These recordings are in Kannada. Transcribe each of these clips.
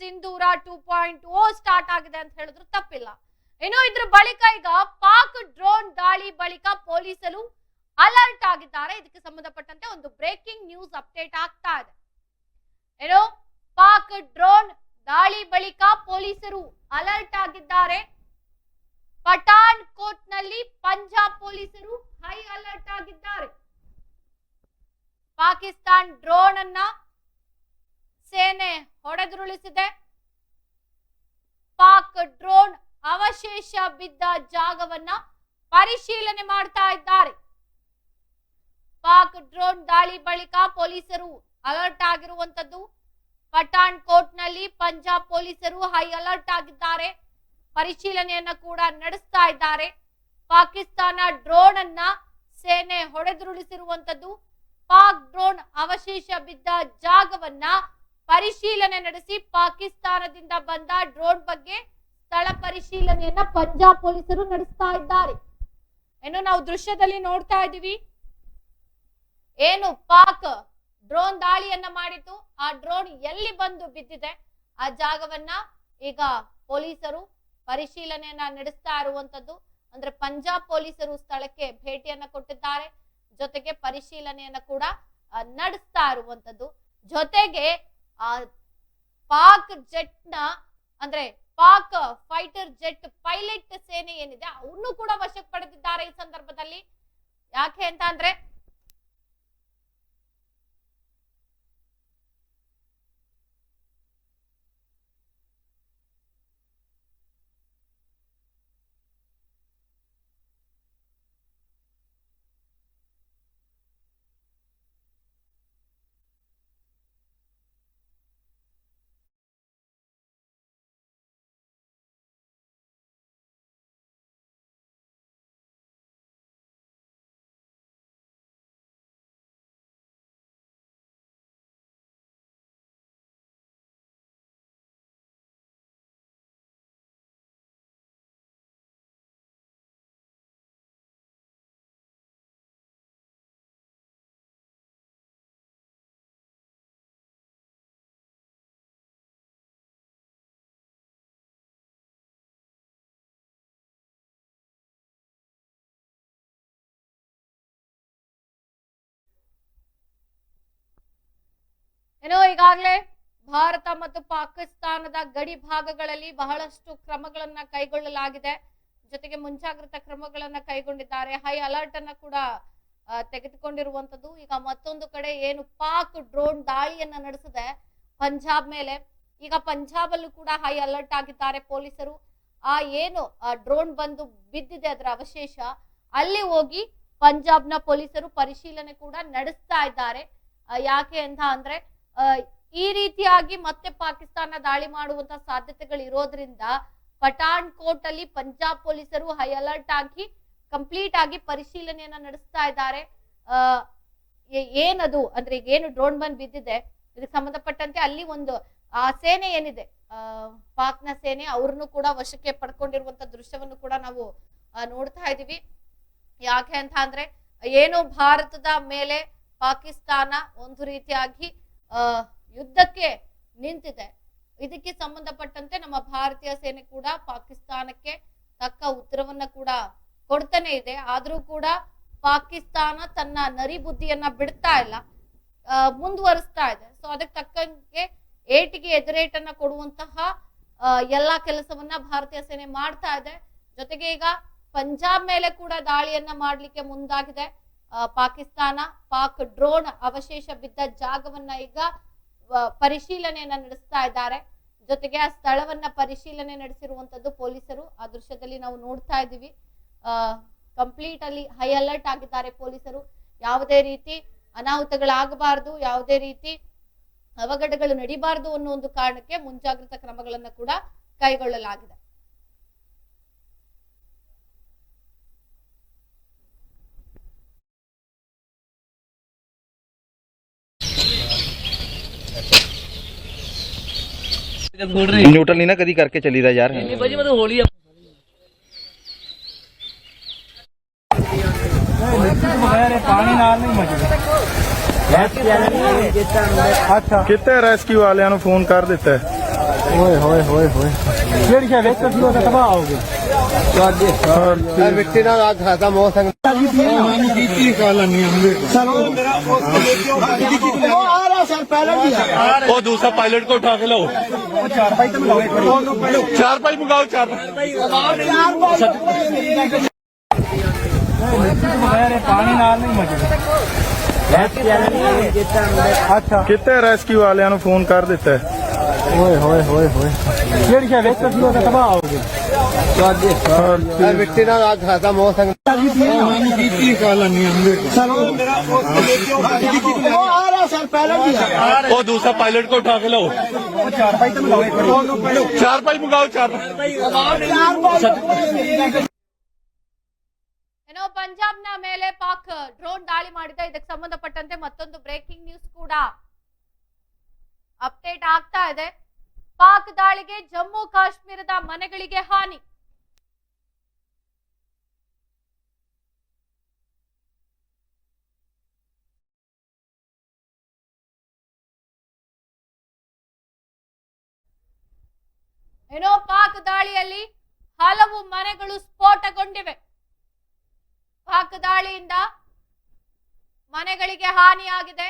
Sindoor two point O start ಆಗಿದೆ ಅಂತ ಹೇಳಿದ್ರು ತಪ್ಪಿಲ್ಲ. ಏನೋ ಇದ್ರ ಬಳಿಕ ಈಗ ಪಾಕ್ ಡ್ರೋನ್ ದಾಳಿ ಬಳಿಕ ಪೊಲೀಸರು ಅಲರ್ಟ್ ಆಗಿದ್ದಾರೆ. ಇದಕ್ಕೆ ಸಂಬಂಧಪಟ್ಟಂತೆ ಒಂದು ಬ್ರೇಕಿಂಗ್ ನ್ಯೂಸ್ ಅಪ್ಡೇಟ್ ಆಗ್ತಾ ಇದೆ. ಏನೋ? ಪಾಕ್ ಡ್ರೋನ್ ದಾಳಿ ಬಳಿಕ ಪೊಲೀಸರು ಅಲರ್ಟ್ ಆಗಿದ್ದಾರೆ. ಪಠಾಣ್ ಕೋಟ್ನಲ್ಲಿ ಪಂಜಾಬ್ ಪೊಲೀಸರು ಹೈ ಅಲರ್ಟ್ ಆಗಿದ್ದಾರೆ. ಪಾಕಿಸ್ತಾನ್ ಡ್ರೋನ್ ಅನ್ನ ಸೇನೆ ಹೊಡೆದುರುಳಿಸಿದೆ. ಪಾಕ್ ಡ್ರೋನ್ ಅವಶೇಷ ಬಿದ್ದ ಜಾಗವನ್ನ ಪರಿಶೀಲನೆ ಮಾಡ್ತಾ ಇದ್ದಾರೆ. ಪಾಕ್ ಡ್ರೋನ್ ದಾಳಿ ಬಳಿಕ ಪೊಲೀಸರು ಅಲರ್ಟ್ ಆಗಿರುವಂತದ್ದು ಪಠಾಣ್ ಕೋಟ್ನಲ್ಲಿ ಪಂಜಾಬ್ ಪೊಲೀಸರು ಹೈ ಅಲರ್ಟ್ ಆಗಿದ್ದಾರೆ. ಪರಿಶೀಲನೆಯನ್ನ ಕೂಡ ನಡೆಸ್ತಾ ಇದ್ದಾರೆ. ಪಾಕಿಸ್ತಾನ ಡ್ರೋನ್ ಅನ್ನ ಸೇನೆ ಹೊಡೆದುರುಳಿಸಿರುವಂತದ್ದು ಪಾಕ್ ಡ್ರೋನ್ ಅವಶೇಷ ಬಿದ್ದ ಜಾಗವನ್ನ ಪರಿಶೀಲನೆ ನಡೆಸಿ ಪಾಕಿಸ್ತಾನದಿಂದ ಬಂದ ಡ್ರೋನ್ ಬಗ್ಗೆ ಸ್ಥಳ ಪರಿಶೀಲನೆಯನ್ನ ಪಂಜಾಬ್ ಪೊಲೀಸರು ನಡೆಸ್ತಾ ಇದ್ದಾರೆ. ಏನು ನಾವು ದೃಶ್ಯದಲ್ಲಿ ನೋಡ್ತಾ ಇದ್ದೀವಿ. ಏನು ಪಾಕ್ ಡ್ರೋನ್ ದಾಳಿಯನ್ನ ಮಾಡಿತ್ತು ಆ ಡ್ರೋನ್ ಎಲ್ಲಿ ಬಂದು ಬಿದ್ದಿದೆ, ಆ ಜಾಗವನ್ನ ಈಗ ಪೊಲೀಸರು ಪರಿಶೀಲನೆಯನ್ನ ನಡೆಸ್ತಾ ಇರುವಂತದ್ದು. ಅಂದ್ರೆ ಪಂಜಾಬ್ ಪೊಲೀಸರು ಸ್ಥಳಕ್ಕೆ ಭೇಟಿಯನ್ನ ಕೊಟ್ಟಿದ್ದಾರೆ. ಜೊತೆಗೆ ಪರಿಶೀಲನೆಯನ್ನ ಕೂಡ ನಡೆಸ್ತಾ ಇರುವಂತದ್ದು. ಜೊತೆಗೆ ಆ ಪಾಕ್ ಜೆಟ್ನ ಅಂದ್ರೆ ಪಾಕ್ ಫೈಟರ್ ಜೆಟ್ ಪೈಲಟ್ ಸೇನೆ ಏನಿದೆ ಅವನು ಕೂಡ ವಶಕ್ಕೆ ಪಡೆದಿದ್ದಾರೆ ಈ ಸಂದರ್ಭದಲ್ಲಿ. ಯಾಕೆ ಅಂತ ಅಂದ್ರೆ ಏನೋ ಈಗಾಗಲೇ ಭಾರತ ಮತ್ತು ಪಾಕಿಸ್ತಾನದ ಗಡಿ ಭಾಗಗಳಲ್ಲಿ ಬಹಳಷ್ಟು ಕ್ರಮಗಳನ್ನ ಕೈಗೊಳ್ಳಲಾಗಿದೆ. ಜೊತೆಗೆ ಮುಂಜಾಗ್ರತಾ ಕ್ರಮಗಳನ್ನ ಕೈಗೊಂಡಿದ್ದಾರೆ. ಹೈ ಅಲರ್ಟ್ ಅನ್ನ ಕೂಡ ತೆಗೆದುಕೊಂಡಿರುವಂತದ್ದು ಈಗ ಮತ್ತೊಂದು ಕಡೆ ಏನು ಪಾಕ್ ಡ್ರೋನ್ ದಾಳಿಯನ್ನ ನಡೆಸಿದೆ ಪಂಜಾಬ್ ಮೇಲೆ. ಈಗ ಪಂಜಾಬ್ ಅಲ್ಲೂ ಕೂಡ ಹೈ ಅಲರ್ಟ್ ಆಗಿದ್ದಾರೆ ಪೊಲೀಸರು. ಆ, ಏನು ಡ್ರೋನ್ ಬಂದು ಬಿದ್ದಿದೆ ಅದರ ಅವಶೇಷ. ಅಲ್ಲಿ ಹೋಗಿ ಪಂಜಾಬ್ನ ಪೊಲೀಸರು ಪರಿಶೀಲನೆ ಕೂಡ ನಡೆಸ್ತಾ ಇದ್ದಾರೆ. ಯಾಕೆ ಅಂತ ಅಂದ್ರೆ ಈ ರೀತಿಯಾಗಿ ಮತ್ತೆ ಪಾಕಿಸ್ತಾನ ದಾಳಿ ಮಾಡುವಂತ ಸಾಧ್ಯತೆಗಳು ಇರೋದ್ರಿಂದ ಪಠಾಣ್ ಕೋಟ್ ಅಲ್ಲಿ ಪಂಜಾಬ್ ಪೊಲೀಸರು ಹೈ ಅಲರ್ಟ್ ಆಗಿ, ಕಂಪ್ಲೀಟ್ ಆಗಿ ಪರಿಶೀಲನೆಯನ್ನ ನಡೆಸ್ತಾ ಇದ್ದಾರೆ. ಏನದು, ಅಂದ್ರೆ ಏನು ಡ್ರೋನ್ ಬಂದ್ ಬಿದ್ದಿದೆ, ಇದಕ್ಕೆ ಸಂಬಂಧಪಟ್ಟಂತೆ ಅಲ್ಲಿ ಒಂದು, ಆ ಸೇನೆ ಏನಿದೆ, ಆ, ಪಾಕ್ನ ಸೇನೆ ಅವ್ರನ್ನು ಕೂಡ ವಶಕ್ಕೆ ಪಡ್ಕೊಂಡಿರುವಂತ ದೃಶ್ಯವನ್ನು ಕೂಡ ನಾವು ನೋಡ್ತಾ ಇದೀವಿ ಯಾಕೆ ಅಂತ ಅಂದ್ರೆ, ಏನು ಭಾರತದ ಮೇಲೆ ಪಾಕಿಸ್ತಾನ ಒಂದು ರೀತಿಯಾಗಿ ಯುದ್ಧಕ್ಕೆ ನಿಂತಿದೆ. ಇದಕ್ಕೆ ಸಂಬಂಧಪಟ್ಟಂತೆ ನಮ್ಮ ಭಾರತೀಯ ಸೇನೆ ಕೂಡ ಪಾಕಿಸ್ತಾನಕ್ಕೆ ತಕ್ಕ ಉತ್ತರವನ್ನ ಕೂಡ ಕೊಡ್ತಾನೆ ಇದೆ. ಆದ್ರೂ ಕೂಡ ಪಾಕಿಸ್ತಾನ ತನ್ನ ನರಿ ಬುದ್ಧಿಯನ್ನ ಬಿಡ್ತಾ ಇಲ್ಲ. ಮುಂದುವರಿಸ್ತಾ ಇದೆ. ಸೊ ಅದಕ್ಕೆ ತಕ್ಕಂಗೆ ಏಟಿಗೆ ಎದುರೇಟನ್ನ ಕೊಡುವಂತಹ ಎಲ್ಲಾ ಕೆಲಸವನ್ನ ಭಾರತೀಯ ಸೇನೆ ಮಾಡ್ತಾ ಇದೆ. ಜೊತೆಗೆ ಈಗ ಪಂಜಾಬ್ ಮೇಲೆ ಕೂಡ ದಾಳಿಯನ್ನ ಮಾಡ್ಲಿಕ್ಕೆ ಮುಂದಾಗಿದೆ. ಪಾಕಿಸ್ತಾನ ಪಾಕ್ ಡ್ರೋನ್ ಅವಶೇಷ ಬಿದ್ದ ಜಾಗವನ್ನ ಈಗ ಪರಿಶೀಲನೆಯನ್ನ ನಡೆಸ್ತಾ ಇದ್ದಾರೆ. ಜೊತೆಗೆ ಆ ಸ್ಥಳವನ್ನ ಪರಿಶೀಲನೆ ನಡೆಸಿರುವಂತದ್ದು ಪೊಲೀಸರು. ಆ ದೃಶ್ಯದಲ್ಲಿ ನಾವು ನೋಡ್ತಾ ಇದ್ದೀವಿ. ಕಂಪ್ಲೀಟ್ ಅಲ್ಲಿ ಹೈ ಅಲರ್ಟ್ ಆಗಿದ್ದಾರೆ ಪೊಲೀಸರು. ಯಾವುದೇ ರೀತಿ ಅನಾಹುತಗಳಾಗಬಾರದು, ಯಾವುದೇ ರೀತಿ ಅವಘಡಗಳು ನಡಿಬಾರದು ಅನ್ನೋ ಒಂದು ಕಾರಣಕ್ಕೆ ಮುಂಜಾಗ್ರತಾ ಕ್ರಮಗಳನ್ನ ಕೂಡ ಕೈಗೊಳ್ಳಲಾಗಿದೆ. ਨਿਊਟਰਲ ਨਹੀਂ ਨਾ ਕਦੀ ਕਰਕੇ ਚੱਲੀਦਾ ਯਾਰ। ਨਹੀਂ ਭਾਜੀ ਮੈਂ ਤਾਂ ਹੋਲੀ ਆ। ਕਿਤੇ ਰੈਸਕਿਊ ਵਾਲਿਆਂ ਨੂੰ ਫੋਨ ਕਰ ਦਿੱਤਾ ਓਏ ਹੋਏ ਹੋਏ ਹੋਏ। ਜਿਹੜੀ ਸ਼ਾਇਦ? ਇੱਕ ਤਸਵੀਰ ਦਾ ਤਬਾਹ ਹੋ ਗਿਆ ਸਾਡੇ ਇਹ ਮਿੱਟੀ ਨਾਲ ਆ ਖਾਤਾ ਮੋਹ ਸੰਗ ਮੈਨੂੰ ਕੀਤੀ ਕਾਲ ਨਹੀਂ ਹੁੰਦੇ ਸਰ ਉਹ ਮੇਰਾ ਉਸ ਉਹ ਆ ਰਿਹਾ ਸਰ ਪਹਿਲਾਂ ਵੀ ਆ ਉਹ ਦੂਸਰਾ ਪਾਇਲਟ ਕੋ ਉਠਾ ਕੇ ਲਾਓ। ਉਹ ਚਾਰ ਭਾਈ ਤੇ ਮਿਲਾਓ ਇੱਕ ਵਾਰੀ ਚਾਰ ਭਾਈ ਮੰਗਾਓ ਚਾਰ ਪਾਣੀ ਨਾਲ ਨਹੀਂ ਮਜਦਾ ਅੱਛਾ ਕਿਤੇ ਰੈਸਕਿਊ ਵਾਲਿਆਂ ਨੂੰ ਫੋਨ ਕਰ ਦਿੱਤਾ ਹੈ। ओए होए होए होए डेढ़ क्या वेस्ट किलो का तबाह हो गया ਮਿੱਟੀ ਨਾਲ ਆ ਖਾਤਾ ਮੌਸਮ ਉਹ ਦੂਸਰਾ ਪਾਇਲਟ को उठा के लाओ चार पाई मंगाओ चार ಏನೋ ಪಂಜಾಬ್ನ ಮೇಲೆ ಪಾಕ್ ಡ್ರೋನ್ ದಾಳಿ ಮಾಡಿದೆ ಇದಕ್ಕೆ ಸಂಬಂಧಪಟ್ಟಂತೆ ಮತ್ತೊಂದು ಬ್ರೇಕಿಂಗ್ ನ್ಯೂಸ್ ಕೂಡ ಅಪ್ಡೇಟ್ ಆಗ್ತಾ ಇದೆ ಪಾಕ್ ದಾಳಿಗೆ ಜಮ್ಮು ಕಾಶ್ಮೀರದ ಮನೆಗಳಿಗೆ ಹಾನಿ. ಏನೋ ಪಾಕ್ ದಾಳಿಯಲ್ಲಿ ಹಲವು ಮನೆಗಳು ಸ್ಫೋಟಗೊಂಡಿವೆ. ಪಾಕ್ ದಾಳಿಯಿಂದ ಮನೆಗಳಿಗೆ ಹಾನಿಯಾಗಿದೆ.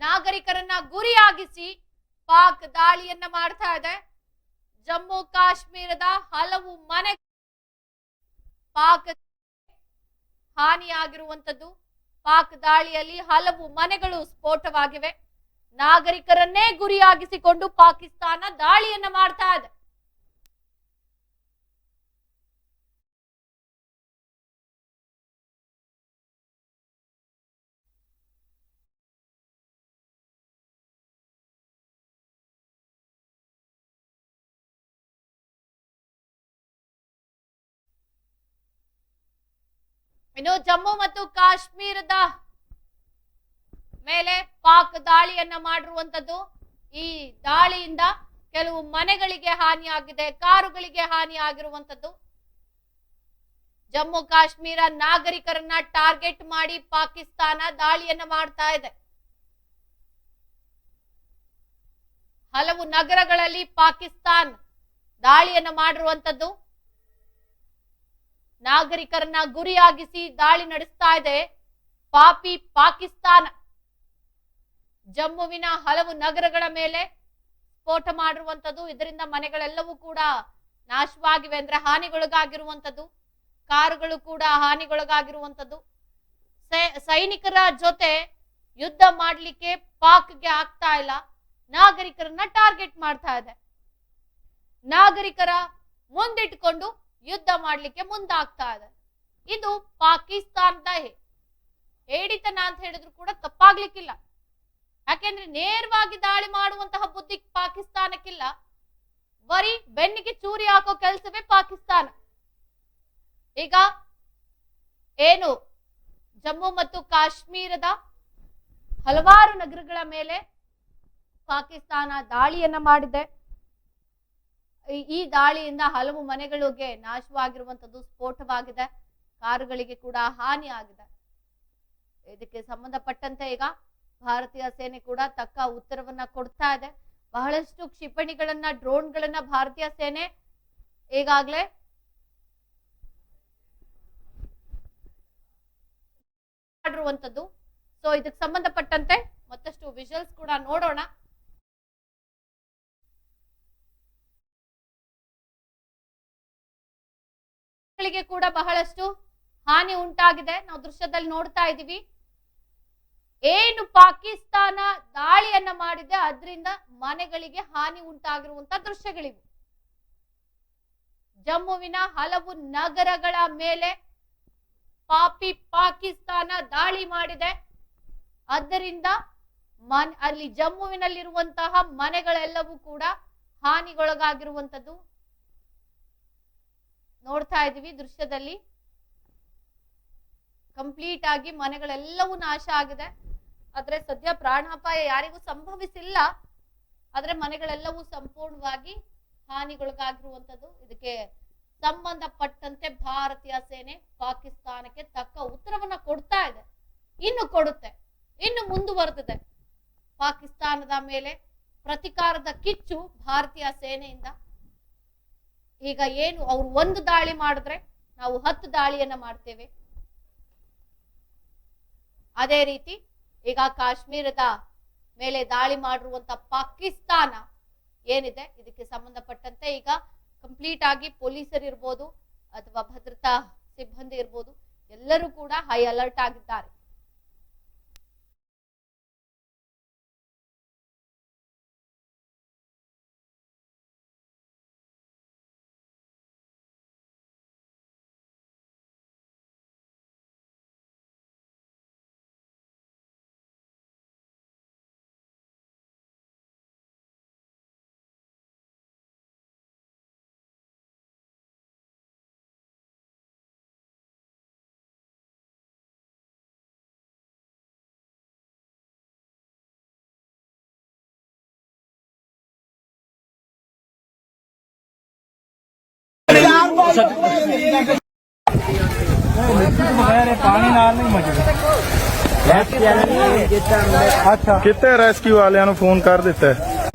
ನಾಗರಿಕರನ್ನ ಗುರಿಯಾಗಿಸಿ ಪಾಕ್ ದಾಳಿಯನ್ನ ಮಾಡ್ತಾ ಇದೆ. ಜಮ್ಮು ಕಾಶ್ಮೀರದ ಹಲವು ಮನೆ ಪಾಕ್ ಹಾನಿಯಾಗಿರುವಂತದ್ದು ಪಾಕ್ ದಾಳಿಯಲ್ಲಿ ಹಲವು ಮನೆಗಳು ಸ್ಫೋಟವಾಗಿವೆ. ನಾಗರಿಕರನ್ನೇ ಗುರಿಯಾಗಿಸಿಕೊಂಡು ಪಾಕಿಸ್ತಾನ ದಾಳಿಯನ್ನ ಮಾಡ್ತಾ ಇದೆ. ಇನ್ನು ಜಮ್ಮು ಮತ್ತು ಕಾಶ್ಮೀರದ ಮೇಲೆ ಪಾಕ್ ದಾಳಿಯನ್ನ ಮಾಡಿರುವಂತದ್ದು, ಈ ದಾಳಿಯಿಂದ ಕೆಲವು ಮನೆಗಳಿಗೆ ಹಾನಿಯಾಗಿದೆ, ಕಾರುಗಳಿಗೆ ಹಾನಿ ಆಗಿರುವಂತದ್ದು ಜಮ್ಮು ಕಾಶ್ಮೀರ ನಾಗರಿಕರನ್ನ ಟಾರ್ಗೆಟ್ ಮಾಡಿ ಪಾಕಿಸ್ತಾನ ದಾಳಿಯನ್ನ ಮಾಡ್ತಾ ಇದೆ. ಹಲವು ನಗರಗಳಲ್ಲಿ ಪಾಕಿಸ್ತಾನ್ ದಾಳಿಯನ್ನ ಮಾಡಿರುವಂತದ್ದು. ನಾಗರಿಕರನ್ನ ಗುರಿಯಾಗಿಸಿ ದಾಳಿ ನಡೆಸ್ತಾ ಇದೆ. ಪಾಪಿ ಪಾಕಿಸ್ತಾನ. ಜಮ್ಮುವಿನ ಹಲವು ನಗರಗಳ ಮೇಲೆ ಸ್ಫೋಟ ಮಾಡಿರುವಂತದ್ದು ಇದರಿಂದ ಮನೆಗಳೆಲ್ಲವೂ ಕೂಡ ನಾಶವಾಗಿವೆ ಅಂದ್ರೆ ಹಾನಿಗೊಳಗಾಗಿರುವಂತದ್ದು ಕಾರುಗಳು ಕೂಡ ಹಾನಿಗೊಳಗಾಗಿರುವಂತದ್ದು ಸೈನಿಕರ ಜೊತೆ ಯುದ್ಧ ಮಾಡ್ಲಿಕ್ಕೆ ಪಾಕ್ಗೆ ಆಗ್ತಾ ಇಲ್ಲ. ನಾಗರಿಕರನ್ನ ಟಾರ್ಗೆಟ್ ಮಾಡ್ತಾ ಇದೆ. ನಾಗರಿಕರ ಮುಂದಿಟ್ಕೊಂಡು ಯುದ್ಧ ಮಾಡಲಿಕ್ಕೆ ಮುಂದಾಗ್ತಾ ಇದೆ. ಇದು ಪಾಕಿಸ್ತಾನದ ಹೇಡಿತನ ಅಂತ ಹೇಳಿದ್ರು ಕೂಡ ತಪ್ಪಾಗ್ಲಿಕ್ಕಿಲ್ಲ. ಯಾಕೆಂದ್ರೆ ನೇರವಾಗಿ ದಾಳಿ ಮಾಡುವಂತಹ ಬುದ್ಧಿ ಪಾಕಿಸ್ತಾನಕ್ಕಿಲ್ಲ. ಬರೀ ಬೆನ್ನಿಗೆ ಚೂರಿ ಹಾಕೋ ಕೆಲಸವೇ ಪಾಕಿಸ್ತಾನ. ಈಗ ಏನು ಜಮ್ಮು ಮತ್ತು ಕಾಶ್ಮೀರದ ಹಲವಾರು ನಗರಗಳ ಮೇಲೆ ಪಾಕಿಸ್ತಾನ ದಾಳಿಯನ್ನ ಮಾಡಿದೆ. ಈ- ದಾಳಿಯಿಂದ ಹಲವು ಮನೆಗಳಿಗೆ ನಾಶವಾಗಿರುವಂತದ್ದು ಸ್ಫೋಟವಾಗಿದೆ. ಕಾರುಗಳಿಗೆ ಕೂಡ ಹಾನಿ ಆಗಿದೆ. ಇದಕ್ಕೆ ಸಂಬಂಧಪಟ್ಟಂತೆ ಈಗ ಭಾರತೀಯ ಸೇನೆ ಕೂಡ ತಕ್ಕ ಉತ್ತರವನ್ನ ಕೊಡ್ತಾ ಇದೆ. ಬಹಳಷ್ಟು ಕ್ಷಿಪಣಿಗಳನ್ನ, ಡ್ರೋನ್ಗಳನ್ನ ಭಾರತೀಯ ಸೇನೆ ಈಗಾಗಲೇ ಮಾಡಿರುವಂತದ್ದು ಸೊ ಇದಕ್ಕೆ ಸಂಬಂಧಪಟ್ಟಂತೆ ಮತ್ತಷ್ಟು ವಿಜುವಲ್ಸ್ ಕೂಡ ನೋಡೋಣ. ಗಳಿಗೆ ಕೂಡ ಬಹಳಷ್ಟು ಹಾನಿ ಉಂಟಾಗಿದೆ. ನಾವು ದೃಶ್ಯದಲ್ಲಿ ನೋಡ್ತಾ ಇದ್ದೀವಿ. ಏನು ಪಾಕಿಸ್ತಾನ ದಾಳಿಯನ್ನ ಮಾಡಿದೆ, ಅದರಿಂದ ಮನೆಗಳಿಗೆ ಹಾನಿ ಉಂಟಾಗಿರುವಂತ ದೃಶ್ಯಗಳಿವೆ. ಜಮ್ಮುವಿನ ಹಲವು ನಗರಗಳ ಮೇಲೆ ಪಾಪಿ ಪಾಕಿಸ್ತಾನ ದಾಳಿ ಮಾಡಿದೆ. ಅದರಿಂದ ಮನ್, ಅಲ್ಲಿ ಜಮ್ಮುವಿನಲ್ಲಿರುವಂತಹ ಮನೆಗಳೆಲ್ಲವೂ ಕೂಡ ಹಾನಿಗೊಳಗಾಗಿರುವಂತದ್ದು ನೋಡ್ತಾ ಇದೀವಿ ದೃಶ್ಯದಲ್ಲಿ. ಕಂಪ್ಲೀಟ್ ಆಗಿ ಮನೆಗಳೆಲ್ಲವೂ ನಾಶ ಆಗಿದೆ. ಆದ್ರೆ ಸದ್ಯ ಪ್ರಾಣಾಪಾಯ ಯಾರಿಗೂ ಸಂಭವಿಸಿಲ್ಲ. ಆದ್ರೆ ಮನೆಗಳೆಲ್ಲವೂ ಸಂಪೂರ್ಣವಾಗಿ ಹಾನಿಗೊಳಗಾಗಿರುವಂತದ್ದು ಇದಕ್ಕೆ ಸಂಬಂಧಪಟ್ಟಂತೆ ಭಾರತೀಯ ಸೇನೆ ಪಾಕಿಸ್ತಾನಕ್ಕೆ ತಕ್ಕ ಉತ್ತರವನ್ನ ಕೊಡ್ತಾ ಇದೆ. ಇನ್ನು ಕೊಡುತ್ತೆ. ಇನ್ನು ಮುಂದುವರೆದಿದೆ. ಪಾಕಿಸ್ತಾನದ ಮೇಲೆ ಪ್ರತಿಕಾರದ ಕಿಚ್ಚು ಭಾರತೀಯ ಸೇನೆಯಿಂದ. ಈಗ ಏನು ಅವ್ರು ಒಂದು ದಾಳಿ ಮಾಡಿದ್ರೆ ನಾವು ಹತ್ತು ದಾಳಿಯನ್ನ ಮಾಡ್ತೇವೆ. ಅದೇ ರೀತಿ ಈಗ ಕಾಶ್ಮೀರದ ಮೇಲೆ ದಾಳಿ ಮಾಡಿರುವಂತ ಪಾಕಿಸ್ತಾನ ಏನಿದೆ, ಇದಕ್ಕೆ ಸಂಬಂಧಪಟ್ಟಂತೆ ಈಗ ಕಂಪ್ಲೀಟ್ ಆಗಿ ಪೊಲೀಸರು ಇರ್ಬೋದು ಅಥವಾ ಭದ್ರತಾ ಸಿಬ್ಬಂದಿ ಇರ್ಬೋದು, ಎಲ್ಲರೂ ಕೂಡ ಹೈ ಅಲರ್ಟ್ ಆಗಿದ್ದಾರೆ. ਪਾਣੀ ਨਾਲ ਨਹੀਂ ਮਜਦੇ ਅੱਛਾ ਕਿਤੇ ਰੈਸਕਿਊ ਵਾਲਿਆਂ ਨੂੰ ਫੋਨ ਕਰ ਦਿੱਤਾ ਹੈ?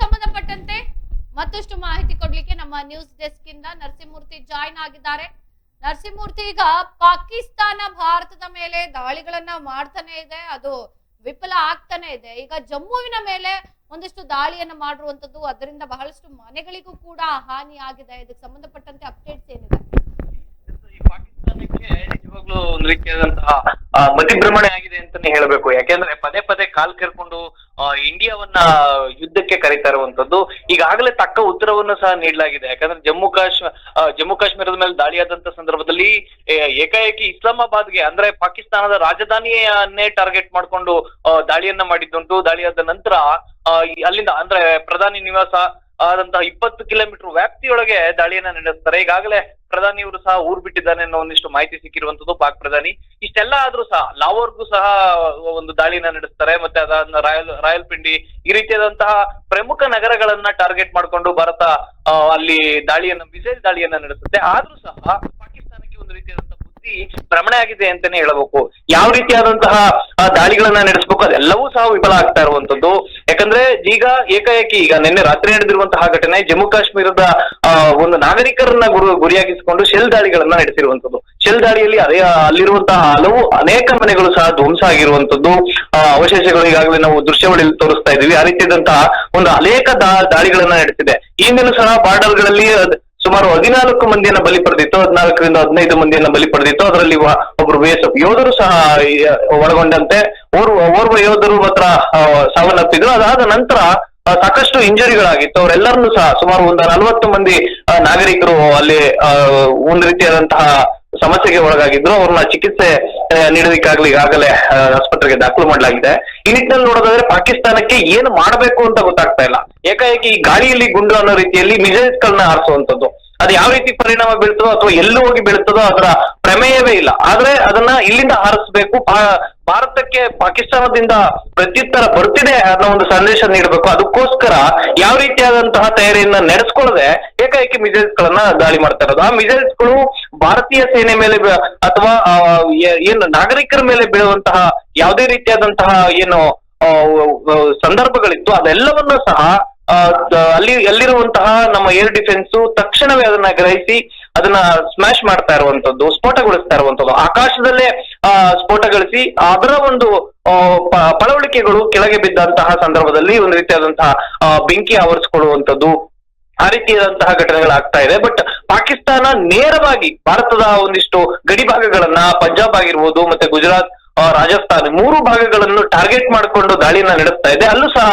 ಸಂಬಂಧಪಟ್ಟಂತೆ ಮತ್ತಷ್ಟು ಮಾಹಿತಿ ಕೊಡ್ಲಿಕ್ಕೆ ನಮ್ಮ ನ್ಯೂಸ್ ಡೆಸ್ಕ್ ಇಂದ ನರಸಿಂಹಮೂರ್ತಿ ಜಾಯ್ನ್ ಆಗಿದ್ದಾರೆ. ನರಸಿಂಹಮೂರ್ತಿ, ಈಗ ಪಾಕಿಸ್ತಾನ ಭಾರತದ ಮೇಲೆ ದಾಳಿಗಳನ್ನ ಮಾಡ್ತಾನೆ ಇದೆ. ಅದು ವಿಫಲ ಆಗ್ತಾನೆ ಇದೆ. ಈಗ ಜಮ್ಮುವಿನ ಮೇಲೆ ಒಂದಿಷ್ಟು ದಾಳಿಯನ್ನ ಮಾಡಿರುವಂತದ್ದು ಅದರಿಂದ ಬಹಳಷ್ಟು ಮನೆಗಳಿಗೂ ಕೂಡ ಹಾನಿ ಆಗಿದೆ. ಇದಕ್ಕೆ ಸಂಬಂಧಪಟ್ಟಂತೆ ಅಪ್ಡೇಟ್ಸ್ ಏನಿದೆ? ನಿಜವಾಗ್ಲೂ ಒಂದು ರೀತಿಯಾದಂತಹ ಮತಿಭ್ರಮಣೆ ಆಗಿದೆ ಅಂತಾನೆ ಹೇಳಬೇಕು. ಯಾಕೆಂದ್ರೆ ಪದೇ ಪದೇ ಕಾಲ್ ಕೆರ್ಕೊಂಡು ಇಂಡಿಯಾವನ್ನ ಯುದ್ಧಕ್ಕೆ ಕರೀತಾ ಇರುವಂತದ್ದು, ಈಗಾಗಲೇ ತಕ್ಕ ಉತ್ತರವನ್ನು ಸಹ ನೀಡಲಾಗಿದೆ. ಯಾಕಂದ್ರೆ ಜಮ್ಮು ಕಾಶ್ಮೀರ ಜಮ್ಮು ಕಾಶ್ಮೀರದ ಮೇಲೆ ದಾಳಿಯಾದಂತ ಸಂದರ್ಭದಲ್ಲಿ ಏಕಾಏಕಿ ಇಸ್ಲಾಮಾಬಾದ್ಗೆ, ಅಂದ್ರೆ ಪಾಕಿಸ್ತಾನದ ರಾಜಧಾನಿಯನ್ನೇ ಟಾರ್ಗೆಟ್ ಮಾಡಿಕೊಂಡು ದಾಳಿಯನ್ನ ಮಾಡಿದ್ದುಂಟು. ದಾಳಿಯಾದ ನಂತರ ಅಲ್ಲಿಂದ, ಅಂದ್ರೆ ಪ್ರಧಾನಿ ನಿವಾಸ ಆದಂತಹ ಇಪ್ಪತ್ತು ಕಿಲೋಮೀಟರ್ ವ್ಯಾಪ್ತಿಯೊಳಗೆ ದಾಳಿಯನ್ನ ನಡೆಸ್ತಾರೆ. ಈಗಾಗಲೇ ಪ್ರಧಾನಿಯವರು ಸಹ ಊರ್ ಬಿಟ್ಟಿದ್ದಾನೆ ಅನ್ನೋ ಒಂದಿಷ್ಟು ಮಾಹಿತಿ ಸಿಕ್ಕಿರುವಂತದ್ದು ಪಾಕ್ ಪ್ರಧಾನಿ. ಇಷ್ಟೆಲ್ಲ ಆದ್ರೂ ಸಹ ಲಾಹೋರ್ಗೂ ಸಹ ಒಂದು ದಾಳಿನ ನಡೆಸ್ತಾರೆ. ಮತ್ತೆ ಅದನ್ನ ರಾಯಲ್ ರಾಯಲ್ ಪಿಂಡಿ ಈ ರೀತಿಯಾದಂತಹ ಪ್ರಮುಖ ನಗರಗಳನ್ನ ಟಾರ್ಗೆಟ್ ಮಾಡ್ಕೊಂಡು ಭಾರತ ಅಲ್ಲಿ ದಾಳಿಯನ್ನ, ಮಿಸೈಲ್ ದಾಳಿಯನ್ನ ನಡೆಸುತ್ತೆ. ಆದ್ರೂ ಸಹ ಪಾಕಿಸ್ತಾನಕ್ಕೆ ಒಂದು ರೀತಿಯಾದಂತಹ ಬುದ್ಧಿ ಭ್ರಮಣೆ ಆಗಿದೆ ಅಂತಾನೆ ಹೇಳಬೇಕು. ಯಾವ ರೀತಿಯಾದಂತಹ ದಾಳಿಗಳನ್ನ ನಡೆಸಬೇಕು, ಅದೆಲ್ಲವೂ ಸಹ ವಿಫಲ ಆಗ್ತಾ ಇರುವಂತದ್ದು. ಯಾಕಂದ್ರೆ ಈಗ ಏಕಾಏಕಿ, ಈಗ ನಿನ್ನೆ ರಾತ್ರಿ ನಡೆದಿರುವಂತಹ ಘಟನೆ ಜಮ್ಮು ಕಾಶ್ಮೀರದ ಒಂದು ನಾಗರಿಕರನ್ನ ಗುರು, ಗುರಿಯಾಗಿಸಿಕೊಂಡು ಶೆಲ್ ದಾಳಿಗಳನ್ನ ನಡೆಸಿರುವಂತದ್ದು. ಶೆಲ್ ದಾಳಿಯಲ್ಲಿ ಅದೇ ಅಲ್ಲಿರುವಂತಹ ಹಲವು ಅನೇಕ ಮನೆಗಳು ಸಹ ಧ್ವಂಸ ಆಗಿರುವಂತದ್ದು. ಅವಶೇಷಗಳು ಈಗಾಗಲೇ ನಾವು ದೃಶ್ಯಗಳಲ್ಲಿ ತೋರಿಸ್ತಾ ಇದೀವಿ ಆ ರೀತಿಯಾದಂತಹ ಒಂದು ಅನೇಕ ದಾಳಿಗಳನ್ನ ನಡೆಸಿದೆ. ಈ ಸಹ ಬಾರ್ಡರ್ಗಳಲ್ಲಿ ಸುಮಾರು ಹದಿನಾಲ್ಕು ಮಂದಿಯನ್ನ ಬಲಿ ಪಡೆದಿತ್ತು, ಹದಿನಾಲ್ಕರಿಂದ ಹದಿನೈದು ಮಂದಿಯನ್ನ ಬಲಿ ಪಡೆದಿತ್ತು. ಅದರಲ್ಲಿ ಒಬ್ರು ಬಿ ಯೋಧರು ಸಹ ಒಳಗೊಂಡಂತೆ ಓರ್ವ ಓರ್ವ ಯೋಧರು ಮಾತ್ರ ಸಾವನ್ನಪ್ಪಿದ್ರು. ಅದಾದ ನಂತರ ಸಾಕಷ್ಟು ಇಂಜುರಿಗಳಾಗಿತ್ತು. ಅವರೆಲ್ಲರನ್ನು ಸಹ ಸುಮಾರು ಒಂದು ನಲವತ್ತು ಮಂದಿ ನಾಗರಿಕರು ಅಲ್ಲಿ ಒಂದು ರೀತಿಯಾದಂತಹ ಸಮಸ್ಯೆಗೆ ಒಳಗಾಗಿದ್ರು, ಅವ್ರನ್ನ ಚಿಕಿತ್ಸೆ ನೀಡೋದಿಕ್ಕಾಗ್ಲಿ ಈಗಾಗಲೇ ಆಸ್ಪತ್ರೆಗೆ ದಾಖಲು ಮಾಡಲಾಗಿದೆ. ಈ ನಿಟ್ಟಿನಲ್ಲಿ ನೋಡೋದಾದ್ರೆ ಪಾಕಿಸ್ತಾನಕ್ಕೆ ಏನು ಮಾಡಬೇಕು ಅಂತ ಗೊತ್ತಾಗ್ತಾ ಇಲ್ಲ. ಏಕಾಏಕಿ ಈ ಗಾಳಿಯಲ್ಲಿ ಗುಂಡು ಅನ್ನೋ ರೀತಿಯಲ್ಲಿ ಮಿಸೈಲ್ಸ್ ಗಳನ್ನ ಹಾರಿಸುವಂತದ್ದು ಅದು ಯಾವ ರೀತಿ ಪರಿಣಾಮ ಬೀಳ್ತದೋ ಅಥವಾ ಎಲ್ಲಿ ಹೋಗಿ ಬೀಳ್ತದೋ ಅದರ ಪ್ರಮೇಯವೇ ಇಲ್ಲ. ಆದ್ರೆ ಅದನ್ನ ಇಲ್ಲಿಂದ ಹಾರಿಸ್ಬೇಕು ಭಾರತಕ್ಕೆ ಪಾಕಿಸ್ತಾನದಿಂದ ಪ್ರತ್ಯುತ್ತರ ಬರ್ತಿದೆ ಅನ್ನೋ ಒಂದು ಸಂದೇಶ ನೀಡಬೇಕು. ಅದಕ್ಕೋಸ್ಕರ ಯಾವ ರೀತಿಯಾದಂತಹ ತಯಾರಿಯನ್ನ ನಡೆಸ್ಕೊಳ್ಳದೆ ಏಕಾಏಕಿ ಮಿಸೈಲ್ಸ್ ಗಳನ್ನ ದಾಳಿ ಮಾಡ್ತಾ ಇರೋದು. ಆ ಮಿಸೈಲ್ಸ್ಗಳು ಭಾರತೀಯ ಸೇನೆ ಮೇಲೆ ಅಥವಾ ಏನು ನಾಗರಿಕರ ಮೇಲೆ ಬೀಳುವಂತಹ ಯಾವುದೇ ರೀತಿಯಾದಂತಹ ಏನು ಸಂದರ್ಭಗಳಿತ್ತು, ಅದೆಲ್ಲವನ್ನ ಸಹ ಅಲ್ಲಿ ಅಲ್ಲಿರುವಂತಹ ನಮ್ಮ ಏರ್ ಡಿಫೆನ್ಸ್ ತಕ್ಷಣವೇ ಅದನ್ನ ಗ್ರಹಿಸಿ ಅದನ್ನ ಸ್ಮ್ಯಾಶ್ ಮಾಡ್ತಾ ಇರುವಂತದ್ದು ಸ್ಫೋಟಗೊಳಿಸ್ತಾ ಇರುವಂತದ್ದು. ಆಕಾಶದಲ್ಲೇ ಆ, ಸ್ಫೋಟಗೊಳಿಸಿ ಅದರ ಒಂದು ಪಳವಳಿಕೆಗಳು ಕೆಳಗೆ ಬಿದ್ದಂತಹ ಸಂದರ್ಭದಲ್ಲಿ ಒಂದು ರೀತಿಯಾದಂತಹ ಬೆಂಕಿ ಆವರಿಸಿಕೊಳ್ಳುವಂತದ್ದು ಆ ರೀತಿಯಾದಂತಹ ಘಟನೆಗಳಾಗ್ತಾ ಇದೆ. ಬಟ್ ಪಾಕಿಸ್ತಾನ ನೇರವಾಗಿ ಭಾರತದ ಒಂದಿಷ್ಟು ಗಡಿ ಭಾಗಗಳನ್ನ ಪಂಜಾಬ್ ಆಗಿರ್ಬೋದು ಮತ್ತೆ ಗುಜರಾತ್ ರಾಜಸ್ಥಾನ್. ಮೂರು ಭಾಗಗಳನ್ನು ಟಾರ್ಗೆಟ್ ಮಾಡಿಕೊಂಡು ದಾಳಿನ ನಡೆಸ್ತಾ ಇದೆ. ಅಲ್ಲೂ ಸಹ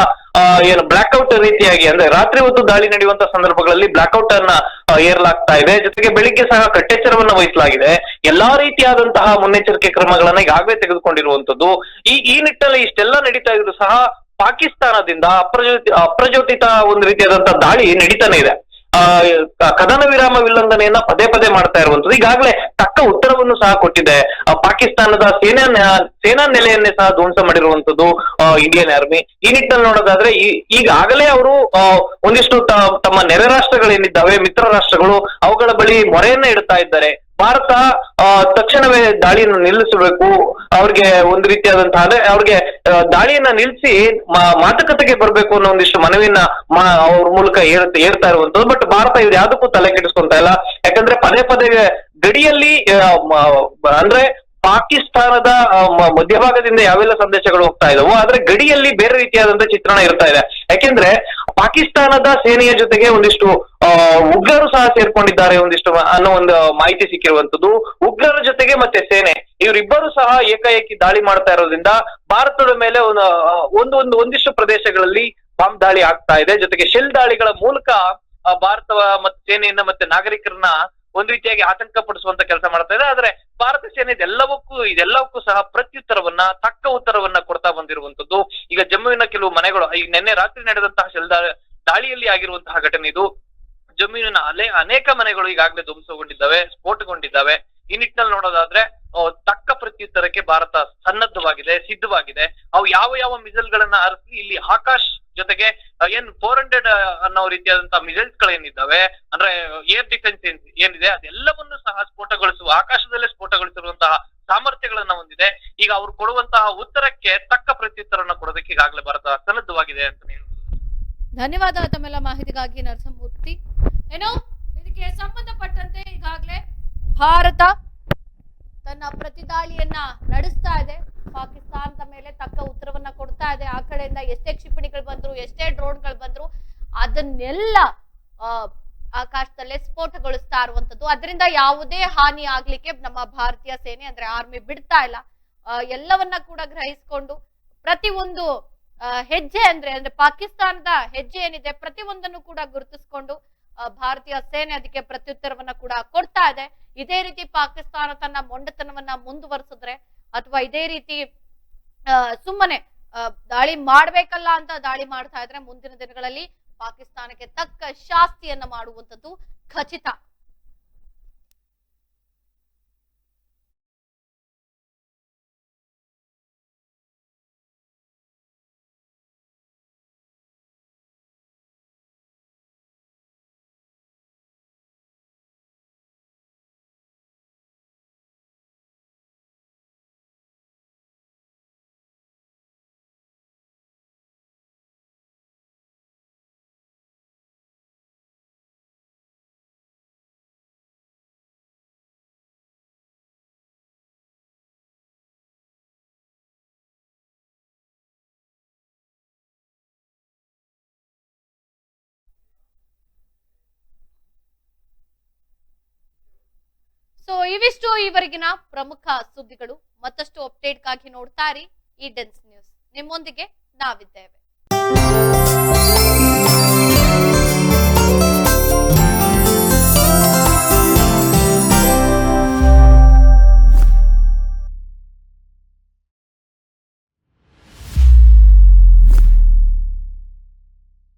ಏನು ಬ್ಲಾಕ್ಔಟ್ ರೀತಿಯಾಗಿ ಅಂದ್ರೆ ರಾತ್ರಿ ಹೊತ್ತು ದಾಳಿ ನಡೆಯುವಂತ ಸಂದರ್ಭಗಳಲ್ಲಿ ಬ್ಲಾಕ್ಔಟ್ ಅನ್ನ ಏರಲಾಗ್ತಾ ಇದೆ. ಜೊತೆಗೆ ಬೆಳಿಗ್ಗೆ ಸಹ ಕಟ್ಟೆಚ್ಚರವನ್ನ ವಹಿಸಲಾಗಿದೆ. ಎಲ್ಲಾ ರೀತಿಯಾದಂತಹ ಮುನ್ನೆಚ್ಚರಿಕೆ ಕ್ರಮಗಳನ್ನ ಈಗಾಗಲೇ ತೆಗೆದುಕೊಂಡಿರುವಂತದ್ದು ಈ ಈ ನಿಟ್ಟಿನಲ್ಲಿ ಇಷ್ಟೆಲ್ಲ ನಡೀತಾ ಇದ್ರು ಸಹ ಪಾಕಿಸ್ತಾನದಿಂದ ಅಪ್ರಜೋತಿ ಅಪ್ರಜೋಟಿತ ಒಂದು ರೀತಿಯಾದಂತಹ ದಾಳಿ ನಡೀತಾನೆ ಇದೆ. ಕದನ ವಿರಾಮ ಉಲ್ಲಂಘನೆಯನ್ನ ಪದೇ ಪದೇ ಮಾಡ್ತಾ ಇರುವಂತದ್ದು ಈಗಾಗಲೇ ತಕ್ಕ ಉತ್ತರವನ್ನು ಸಹ ಕೊಟ್ಟಿದೆ. ಪಾಕಿಸ್ತಾನದ ಸೇನಾ ಸೇನಾ ನೆಲೆಯನ್ನೇ ಸಹ ಧ್ವಂಸ ಮಾಡಿರುವಂತದ್ದು ಇಂಡಿಯನ್ ಆರ್ಮಿ ಈ ನಿಟ್ಟಿನಲ್ಲಿ ನೋಡೋದಾದ್ರೆ ಈಗಾಗಲೇ ಅವರು ಒಂದಿಷ್ಟು ತಮ್ಮ ನೆರೆ ರಾಷ್ಟ್ರಗಳೇನಿದ್ದಾವೆ, ಮಿತ್ರ ರಾಷ್ಟ್ರಗಳು, ಅವುಗಳ ಬಳಿ ಮೊರೆಯನ್ನ ಇಡ್ತಾ ಇದ್ದಾರೆ. ಭಾರತ ತಕ್ಷಣವೇ ದಾಳಿಯನ್ನು ನಿಲ್ಲಿಸಬೇಕು. ಅವ್ರಿಗೆ ಒಂದು ರೀತಿಯಾದಂತಹ, ಅಂದ್ರೆ ಅವ್ರಿಗೆ ದಾಳಿಯನ್ನ ನಿಲ್ಲಿಸಿ ಮಾತುಕತೆಗೆ ಬರಬೇಕು ಅನ್ನೋ ಒಂದಿಷ್ಟು ಮನವಿಯನ್ನ ಅವ್ರ ಮೂಲಕ ಏರ್ತಾ ಇರುವಂತದ್ದು ಬಟ್ ಭಾರತ ಇವ್ರು ಯಾವ್ದಕ್ಕೂ ತಲೆ ಕೆಡಿಸ್ಕೊಂತ ಇಲ್ಲ. ಯಾಕಂದ್ರೆ ಪದೇ ಪದೇ ಗಡಿಯಲ್ಲಿ ಅಂದ್ರೆ ಪಾಕಿಸ್ತಾನದ ಮಧ್ಯಭಾಗದಿಂದ ಯಾವೆಲ್ಲ ಸಂದೇಶಗಳು ಹೋಗ್ತಾ ಇದಾವೋ, ಆದ್ರೆ ಗಡಿಯಲ್ಲಿ ಬೇರೆ ರೀತಿಯಾದಂತ ಚಿತ್ರಣ ಇರ್ತಾ ಇದೆ. ಯಾಕೆಂದ್ರೆ ಪಾಕಿಸ್ತಾನದ ಸೇನೆಯ ಜೊತೆಗೆ ಒಂದಿಷ್ಟು ಉಗ್ರರು ಸಹ ಸೇರ್ಕೊಂಡಿದ್ದಾರೆ ಒಂದಿಷ್ಟು ಅನ್ನೋ ಒಂದು ಮಾಹಿತಿ ಸಿಕ್ಕಿರುವಂತದ್ದು ಉಗ್ರರ ಜೊತೆಗೆ ಮತ್ತೆ ಸೇನೆ. ಇವರಿಬ್ಬರು ಸಹ ಏಕಾಏಕಿ ದಾಳಿ ಮಾಡ್ತಾ ಇರೋದ್ರಿಂದ ಭಾರತದ ಮೇಲೆ ಒಂದು ಒಂದು, ಒಂದಿಷ್ಟು ಪ್ರದೇಶಗಳಲ್ಲಿ ಬಾಂಬ್ ದಾಳಿ ಆಗ್ತಾ ಇದೆ. ಜೊತೆಗೆ ಶೆಲ್ ದಾಳಿಗಳ ಮೂಲಕ ಭಾರತ ಮತ್ತೆ ಸೇನೆಯನ್ನ ಮತ್ತೆ ನಾಗರಿಕರನ್ನ ಒಂದ್ ರೀತಿಯಾಗಿ ಆತಂಕ ಪಡಿಸುವಂತ ಕೆಲಸ ಮಾಡ್ತಾ ಇದೆ. ಆದ್ರೆ ಭಾರತ ಸೇನೆ ಇದೆಲ್ಲವಕ್ಕೂ ಇದೆಲ್ಲವಕ್ಕೂ ಸಹ ಪ್ರತ್ಯುತ್ತರವನ್ನ, ತಕ್ಕ ಉತ್ತರವನ್ನ ಕೊಡ್ತಾ ಬಂದಿರುವಂತದ್ದು. ಈಗ ಜಮ್ಮುವಿನ ಕೆಲವು ಮನೆಗಳು, ಈಗ ನಿನ್ನೆ ರಾತ್ರಿ ನಡೆದಂತಹ ಶೆಲ್ದಾ ದಾಳಿಯಲ್ಲಿ ಆಗಿರುವಂತಹ ಘಟನೆ ಇದು. ಜಮ್ಮುವಿನ ಅಲೆ, ಅನೇಕ ಮನೆಗಳು ಈಗಾಗಲೇ ಧ್ವಂಸಗೊಂಡಿದ್ದಾವೆ, ಸ್ಫೋಟಗೊಂಡಿದ್ದಾವೆ. ಈ ನಿಟ್ಟಿನಲ್ಲಿ ನೋಡೋದಾದ್ರೆ ತಕ್ಕ ಪ್ರತ್ಯುತ್ತರಕ್ಕೆ ಭಾರತ ಸನ್ನದ್ಧವಾಗಿದೆ, ಸಿದ್ಧವಾಗಿದೆ. ಅವು ಯಾವ ಯಾವ ಮಿಸೈಲ್ ಗಳನ್ನ ಹರಿಸಿ, ಇಲ್ಲಿ ಆಕಾಶ್ ಜೊತೆಗೆ ಏನ್ ಫೋರ್ ಹಂಡ್ರೆಡ್ ಅನ್ನೋ ರೀತಿಯಾದಂತಹ ಮಿಸೈಲ್ಸ್ ಗಳೇನಿದ್ದಾವೆ ಅಂದ್ರೆ ಏರ್ ಡಿಫೆನ್ಸ್ ಏನಿದೆ, ಅದೆಲ್ಲವನ್ನು ಸಹ ಸ್ಫೋಟಗೊಳಿಸುವ, ಆಕಾಶದಲ್ಲೇ ಸ್ಫೋಟಗೊಳಿಸಿರುವಂತಹ ಸಾಮರ್ಥ್ಯಗಳನ್ನ ಹೊಂದಿದೆ. ಈಗ ಅವ್ರು ಕೊಡುವಂತಹ ಉತ್ತರಕ್ಕೆ ತಕ್ಕ ಪ್ರತ್ಯುತ್ತರವನ್ನು ಕೊಡೋದಕ್ಕೆ ಈಗಾಗಲೇ ಭಾರತ ಸನ್ನದ್ಧವಾಗಿದೆ ಅಂತ ಹೇಳ್ಬೋದು. ಧನ್ಯವಾದ ತಮ್ಮೆಲ್ಲ ಮಾಹಿತಿಗಾಗಿ ನರಸಿಂಹಮೂರ್ತಿ ಏನು? ಇದಕ್ಕೆ ಸಂಬಂಧಪಟ್ಟಂತೆ ಈಗಾಗಲೇ ಭಾರತ ತನ್ನ ಪ್ರತಿದಾಳಿಯನ್ನ ನಡೆಸ್ತಾ ಇದೆ. ಪಾಕಿಸ್ತಾನದ ಮೇಲೆ ತಕ್ಕ ಉತ್ತರವನ್ನ ಕೊಡ್ತಾ ಇದೆ ಆ ಕಡೆಯಿಂದ ಎಷ್ಟೇ ಕ್ಷಿಪಣಿಗಳು ಬಂದ್ರು, ಎಷ್ಟೇ ಡ್ರೋನ್ಗಳು ಬಂದ್ರು, ಅದನ್ನೆಲ್ಲ ಆಕಾಶದಲ್ಲೇ ಸ್ಫೋಟಗೊಳಿಸ್ತಾ ಇರುವಂತದ್ದು. ಅದರಿಂದ ಯಾವುದೇ ಹಾನಿ ಆಗ್ಲಿಕ್ಕೆ ನಮ್ಮ ಭಾರತೀಯ ಸೇನೆ, ಅಂದ್ರೆ ಆರ್ಮಿ ಬಿಡ್ತಾ ಇಲ್ಲ. ಎಲ್ಲವನ್ನ ಕೂಡ ಗ್ರಹಿಸಿಕೊಂಡು ಪ್ರತಿ ಒಂದು ಹೆಜ್ಜೆ ಅಂದ್ರೆ ಅಂದ್ರೆ ಪಾಕಿಸ್ತಾನದ ಹೆಜ್ಜೆ ಏನಿದೆ, ಪ್ರತಿ ಒಂದನ್ನು ಕೂಡ ಗುರುತಿಸಿಕೊಂಡು ಭಾರತೀಯ ಸೇನೆ ಅದಕ್ಕೆ ಪ್ರತ್ಯುತ್ತರವನ್ನ ಕೂಡ ಕೊಡ್ತಾ ಇದೆ. ಇದೇ ರೀತಿ ಪಾಕಿಸ್ತಾನ ತನ್ನ ಮೊಂಡತನವನ್ನ ಮುಂದುವರಿಸಿದ್ರೆ, ಅಥವಾ ಇದೇ ರೀತಿ ಸುಮ್ಮನೆ ದಾಳಿ ಮಾಡ್ಬೇಕಲ್ಲ ಅಂತ ದಾಳಿ ಮಾಡ್ತಾ ಇದ್ರೆ ಮುಂದಿನ ದಿನಗಳಲ್ಲಿ ಪಾಕಿಸ್ತಾನಕ್ಕೆ ತಕ್ಕ ಶಾಸ್ತಿಯನ್ನ ಮಾಡುವಂತದ್ದು ಖಚಿತ. ಸೊ ಇವಿಷ್ಟು ಈವರೆಗಿನ ಪ್ರಮುಖ ಸುದ್ದಿಗಳು ಮತ್ತಷ್ಟು ಅಪ್ಡೇಟ್ಗಾಗಿ ನೋಡ್ತಾ ಇರಿ ಈ ಡೆನ್ಸ್ ನ್ಯೂಸ್. ನಿಮ್ಮೊಂದಿಗೆ ನಾವಿದ್ದೇವೆ.